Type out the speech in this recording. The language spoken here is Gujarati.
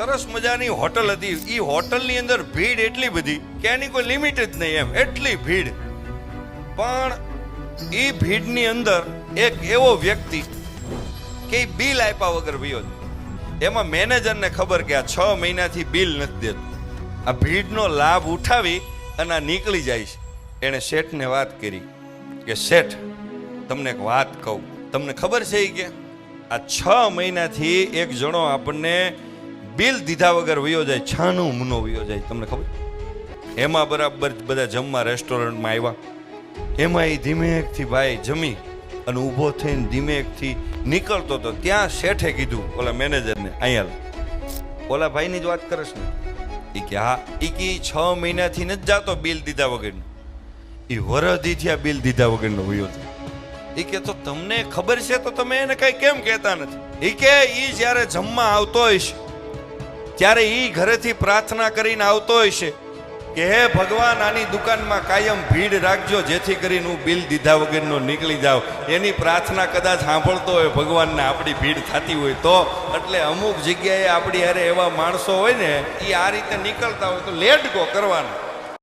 સરસ મજાની હોટલ હતી. એ હોટલની અંદર ભીડ એટલી બધી કે એની કોઈ લિમિટ જ નહીં એમ. એટલી ભીડ. પણ એ ભીડની અંદર એક એવો વ્યક્તિ કે બિલ આપ્યા વગર વયો એમાં મેનેજરને ખબર કે આ છ મહિનાથી બિલ નથી દેતું. આ ભીડનો લાભ ઉઠાવી અને આ નીકળી જાય છે. એણે શેઠને વાત કરી કે, શેઠ, તમને એક વાત કહું. તમને ખબર છે કે આ છ મહિનાથી એક જણો આપણને બિલ દીધા વગર વયો જાય, છાનું મુનો વયો જાય, તમને ખબર? એમાં બરાબર બધા જમવા રેસ્ટોરન્ટમાં આવ્યા. એમાં એ ધીમેકથી ભાઈ જમી અને ઊભો થઈને ધીમેકથી નીકળતો હતો ત્યાં શેઠે કીધું, ઓલા મેનેજરને અહીંયા ઓલા ભાઈની જ વાત કરશ ને? એ કે, હા. એ કે છ મહિનાથી નથી જાતો બિલ દીધા વગરનો. એ વરદીથી આ બિલ દીધા વગરનો વયો હતો એ કે, તો તમને ખબર છે તો તમે એને કઈ કેમ કહેતા નથી? એ કે એ જ્યારે જમવા આવતો હશે ત્યારે એ ઘરેથી પ્રાર્થના કરીને આવતો હોય છે કે હે ભગવાન, આની દુકાનમાં કાયમ ભીડ રાખજો, જેથી કરીને હું બિલ દીધા વગરનો નીકળી જાઉં. એની પ્રાર્થના કદાચ સાંભળતો હોય, ભગવાનને આપણી ભીડ થતી હોય તો. એટલે અમુક જગ્યાએ આપણી હારે એવા માણસો હોય ને એ આ રીતે નીકળતા હોય તો લેટ ગો કરવાનું.